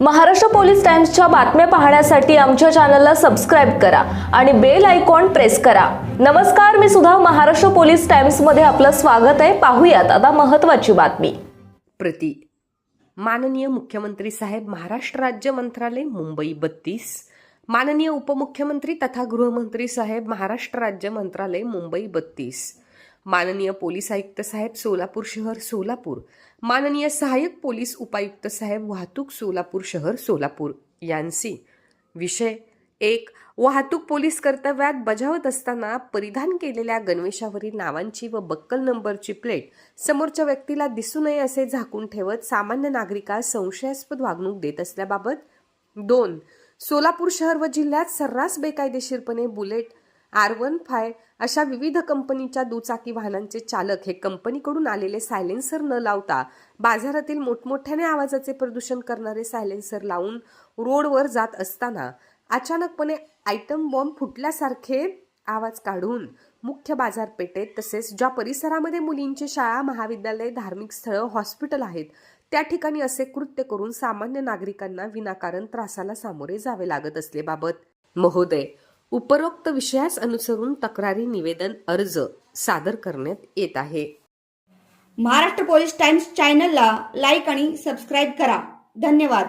Maharashtra police टाइम्सच्या बातम्या पाहण्यासाठी आमच्या चॅनलला सबस्क्राईब करा आणि बेल आयकॉन प्रेस करा. नमस्कार मी सुद्धा महाराष्ट्र पोलीस टाइम्समध्ये आपलं स्वागत आहे. पाहूयात आता महत्त्वाची बातमी. प्रति. माननीय मुख्यमंत्री साहेब महाराष्ट्र राज्य मंत्रालय मुंबई बत्तीस. माननीय उपमुख्यमंत्री तथा गृहमंत्री साहेब महाराष्ट्र राज्य मंत्रालय मुंबई बत्तीस. माननीय पोलीस आयुक्त साहेब सोलापूर शहर सोलापूर. माननीय सहाय्यक पोलीस उपायुक्त साहेब वाहतूक सोलापूर शहर सोलापूर यांची विषय एक. वाहतूक पोलीस कर्तव्यात बजावत असताना परिधान केलेल्या गणवेशावरील नावांची व बक्कल नंबरची प्लेट समोरच्या व्यक्तीला दिसू नये असे झाकून ठेवत सामान्य नागरिकास संशयास्पद वागणूक देत असल्याबाबत दोन. सोलापूर शहर व जिल्ह्यात सर्रास बेकायदेशीरपणे बुलेट आर वन फाय अशा विविध कंपनीच्या दुचाकी वाहनांचे चालक हे कंपनीकडून आलेले सायलेन्सर न लावता बाजारातील मोठमोठ्याने आवाजाचे प्रदूषण करणारे सायलेन्सर लावून रोडवर जात असताना अचानकपणे आयटम बॉम्ब फुटल्यासारखे आवाज काढून मुख्य बाजारपेठेत तसेच ज्या परिसरामध्ये मुलींची शाळा महाविद्यालय धार्मिक स्थळं हॉस्पिटल आहेत त्या ठिकाणी असे कृत्य करून सामान्य नागरिकांना विनाकारण त्रासाला सामोरे जावे लागत असलेबाबत महोदय उपरोक्त विषयास अनुसरून तक्रारी निवेदन अर्ज सादर करण्यात येत आहे. महाराष्ट्र पोलीस टाइम्स चॅनलला लाईक आणि सबस्क्राईब करा. धन्यवाद.